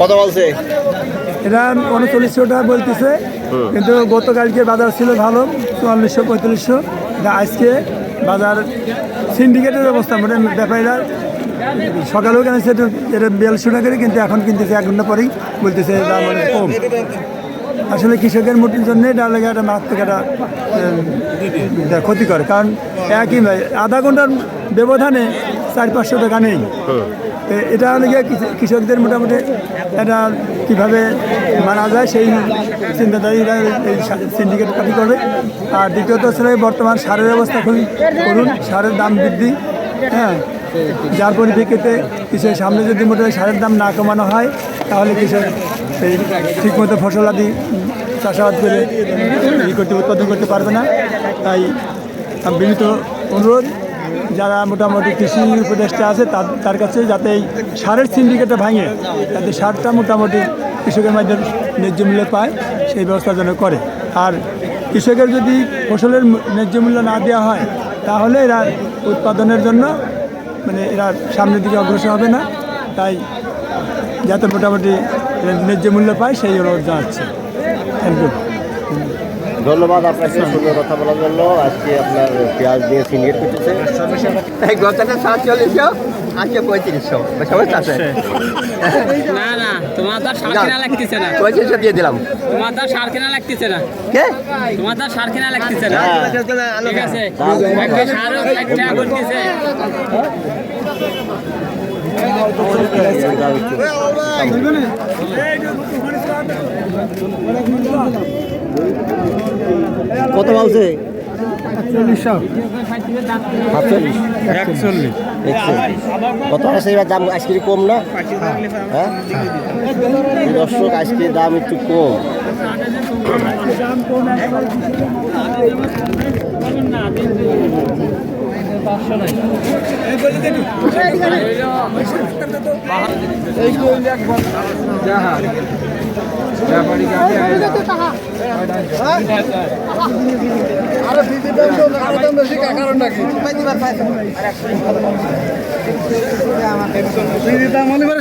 কত বলছে? এটা উনচল্লিশশো টাকা বলতেছে কিন্তু গতকালকে বাজার ছিল ভালো চুয়াল্লিশশো পঁয়তাল্লিশশো আজকে বাজার সিন্ডিকেটের অবস্থা মানে ব্যাপারীরা সকালেও কিনেছে একটু এটা বিয়াল্লিশশো টাকা করে কিন্তু এখন কিনতেছে এক ঘণ্টা পরেই বলতেছে দাম অনেক কম। আসলে কৃষকের মোটের জন্য লাগে একটা মারাত্মক একটা উম, এটা ক্ষতি করে কারণ একই আধা ঘণ্টার ব্যবধানে চার পাঁচশো টাকা নেই। এটা হলে কৃষকদের মোটামুটি এটা কীভাবে মানা যায় সেই চিন্তাধারীরা এই সিন্ডিকেট পার্টি করবে। আর দ্বিতীয়ত হচ্ছে বর্তমান সারের অবস্থা খুবই করুন সারের দাম বৃদ্ধি হ্যাঁ? যার পরিপ্রেক্ষিতে কৃষকের সামনে যদি মোটামুটি সারের দাম না কমানো হয়, তাহলে কৃষক সেই ঠিকমতো ফসল আদি চাষাবাদ করে করতে, উৎপাদন করতে পারবে না। তাই বিনীত অনুরোধ। যারা মোটামুটি কৃষি উপদেষ্টা আছে, তার কাছে যাতে এই সারের সিন্ডিকেটটা ভাঙে যাতে সারটা মোটামুটি কৃষকের মাধ্যমে ন্যায্য মূল্য পায়, সেই ব্যবস্থা যেন করে। আর কৃষকের যদি ফসলের ন্যায্য মূল্য না দেওয়া হয়, তাহলে এরা উৎপাদনের জন্য মানে এরা সামনের দিকে অগ্রসর হবে না। তাই যাতে মোটামুটি ন্যায্য মূল্য পায়, সেই অনুরোধ জানাচ্ছি। থ্যাংক ইউ ধন্যবাদ আপনাকে সুন্দর কথা বলার জন্য। আজকে আপনার পেঁয়াজ দিয়ে গতটা সাতচল্লিশশো আজকে পঁয়ত্রিশশো। সবাই চাষে না না তোমার তো সার কেনা লাগতেছে না। পঁয়ত্রিশশো দিয়ে দিলাম। তোমার তো সার কেনা লাগতেছে না। কে? তোমার তো সার কেনা লাগতেছে না। ঠিক আছে। একটা সারও ষাট করতেছে। কত বলছে কত আছে? এবার দাম আজকে কম না? হ্যাঁ? দর্শক আজকে দাম একটু কম।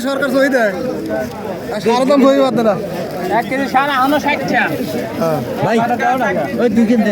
সরকার সহি দেয়। আর সারা দাম সহি বাদ না। এক কেজি সার এখনও ষাট টাকা ভাই ওই দুই কিনতে